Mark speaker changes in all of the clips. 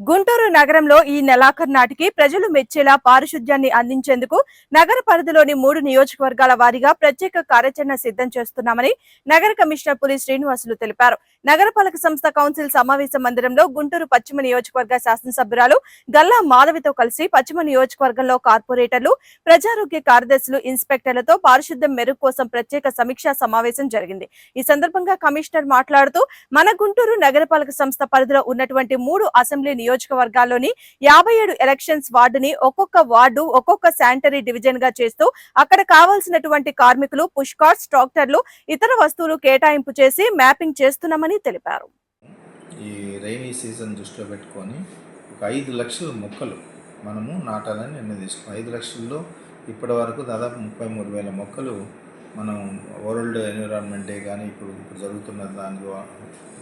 Speaker 1: గుంటూరు నగరంలో ఈ నెలాఖరు నాటికి ప్రజలు మెచ్చేలా పారిశుధ్యాన్ని అందించేందుకు నగర పరిధిలోని మూడు నియోజకవర్గాల వారీగా ప్రత్యేక కార్యాచరణ సిద్ధం చేస్తున్నామని నగర కమిషనర్ పులి శ్రీనివాసులు తెలిపారు. నగరపాలక సంస్థ కౌన్సిల్ సమావేశ మందిరంలో గుంటూరు పశ్చిమ నియోజకవర్గ శాసనసభ్యురాలు గల్లా మాధవితో కలిసి పశ్చిమ నియోజకవర్గంలో కార్పొరేటర్లు ప్రజారోగ్య కార్యదర్శులు ఇన్స్పెక్టర్లతో పారిశుద్ధ్యం మెరుగు కోసం ప్రత్యేక సమీక్షా సమావేశం జరిగింది. ఈ సందర్భంగా కమిషనర్ మాట్లాడుతూ మన గుంటూరు నగరపాలక సంస్థ పరిధిలో ఉన్నటువంటి మూడు అసెంబ్లీ నియోజక నియోజకవర్గాల్లోని యాభై ఏడు ఎలక్షన్స్ వార్డుని ఒక్కొక్క వార్డు ఒక్కొక్క శానిటరీ డివిజన్గా చేస్తూ అక్కడ కావాల్సినటువంటి కార్మికులు పుష్ కార్ట్స్ ట్రాక్టర్లు ఇతర వస్తువులు కేటాయింపు చేసి మ్యాపింగ్ చేస్తున్నామని తెలిపారు.
Speaker 2: ఈ రైనీ సీజన్ దృష్టిలో పెట్టుకొని ఒక ఐదు లక్షల మొక్కలు మనము నాటాలని నిర్ణయం తీసుకున్నాం. ఐదు లక్షల్లో ఇప్పటి వరకు దాదాపు ముప్పై మూడు వేల మొక్కలు మనం వరల్డ్ ఎన్విరాన్మెంట్ డే కానీ ఇప్పుడు ఇప్పుడు జరుగుతున్న దాని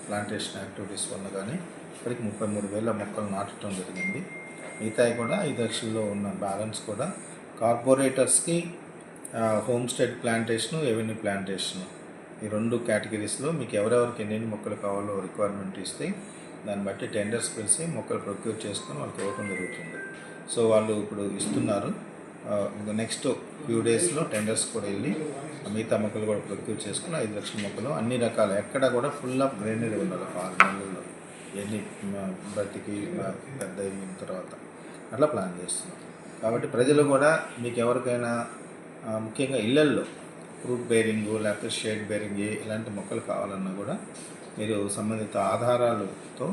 Speaker 2: ప్లాంటేషన్ యాక్టివిటీస్ వల్ల కానీ ఇప్పటికి ముప్పై మూడు వేల మొక్కలు నాటడం జరిగింది. మిగతాయి కూడా ఈ లక్షల్లో ఉన్న బ్యాలెన్స్ కూడా కార్పొరేటర్స్కి homestead plantation avenue plantation. ఈ రెండు కేటగిరీస్లో మీకు ఎవరెవరికి ఎన్నెన్ని మొక్కలు కావాలో రిక్వైర్మెంట్ ఇస్తే దాన్ని బట్టి టెండర్స్ పిలిచి మొక్కలు ప్రొక్యూర్ చేసుకొని వాళ్ళకి ఇవ్వడం జరుగుతుంది. సో వాళ్ళు ఇప్పుడు ఇస్తున్నారు. నెక్స్ట్ ఫ్యూ డేస్లో టెండర్స్ కూడా వెళ్ళి మిగతా మొక్కలు కూడా ప్రొక్యూర్ చేసుకుని ఐదు లక్షల మొక్కలు అన్ని రకాల ఎక్కడ కూడా ఫుల్ ఆఫ్ గ్రీనరీ ఉండాలి ఆరు నెలల్లో ఎన్ని బతికి బ్రతికి పెద్ద అయిన తర్వాత అట్లా ప్లాన్ చేస్తున్నాం. కాబట్టి ప్రజలు కూడా మీకు ఎవరికైనా ముఖ్యంగా ఇళ్ళల్లో ఫ్రూట్ బేరింగ్ లేకపోతే షేడ్ బేరింగ్ ఇలాంటి మొక్కలు కావాలన్నా కూడా మీరు సంబంధిత ఆధారాలతో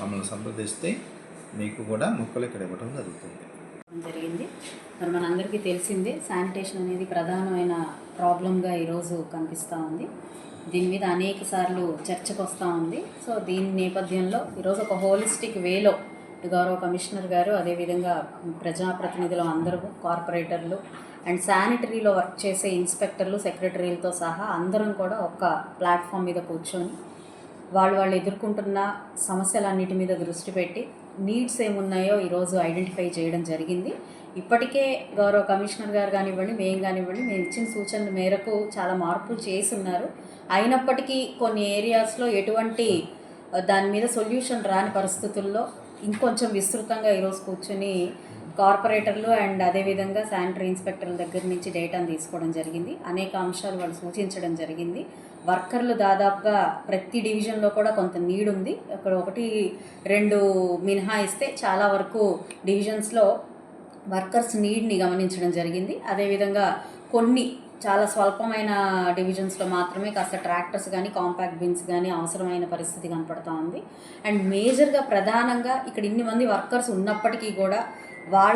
Speaker 2: మమ్మల్ని సంప్రదిస్తే మీకు కూడా మొక్కలు ఇక్కడ ఇవ్వడం జరుగుతుంది.
Speaker 3: జరిగింది. మరి మనందరికీ తెలిసిందే శానిటేషన్ అనేది ప్రధానమైన ప్రాబ్లంగా ఈరోజు కనిపిస్తూ ఉంది. దీని మీద అనేక సార్లు చర్చకు వస్తూ ఉంది. సో దీని నేపథ్యంలో ఈరోజు ఒక హోలిస్టిక్ వేలో గౌరవ కమిషనర్ గారు అదేవిధంగా ప్రజాప్రతినిధులు అందరూ కార్పొరేటర్లు అండ్ శానిటరీలో వర్క్ చేసే ఇన్స్పెక్టర్లు సెక్రటరీలతో సహా అందరం కూడా ఒక ప్లాట్ఫామ్ మీద కూర్చొని వాళ్ళు వాళ్ళు ఎదుర్కొంటున్న సమస్యలన్నిటి మీద దృష్టి పెట్టి నీడ్స్ ఏమున్నాయో ఈరోజు ఐడెంటిఫై చేయడం జరిగింది. ఇప్పటికే గౌరవ కమిషనర్ గారు కానివ్వండి మేము కానివ్వండి మేము ఇచ్చిన సూచనల మేరకు చాలా మార్పులు చేసి ఉన్నారు అయినప్పటికీ కొన్ని ఏరియాస్లో ఎటువంటి దాని మీద సొల్యూషన్ రాని పరిస్థితుల్లో ఇంకొంచెం విస్తృతంగా ఈరోజు కూర్చొని కార్పొరేటర్లు అండ్ అదేవిధంగా శానిటరీ ఇన్స్పెక్టర్ల దగ్గర నుంచి డేటాను తీసుకోవడం జరిగింది. అనేక అంశాలు వాళ్ళు సూచించడం జరిగింది. వర్కర్లు దాదాపుగా ప్రతి డివిజన్లో కూడా కొంత నీడ్ ఉంది అక్కడ ఒకటి రెండు మినహాయిస్తే చాలా వరకు డివిజన్స్లో వర్కర్స్ నీడ్ని గమనించడం జరిగింది. అదేవిధంగా కొన్ని చాలా స్వల్పమైన డివిజన్స్లో మాత్రమే కాస్త ట్రాక్టర్స్ కానీ కాంపాక్ట్ బిన్స్ కానీ అవసరమైన పరిస్థితి కనపడుతూ ఉంది. అండ్ మేజర్గా ప్రధానంగా ఇక్కడ ఇన్ని మంది వర్కర్స్ ఉన్నప్పటికీ కూడా వాళ్ళ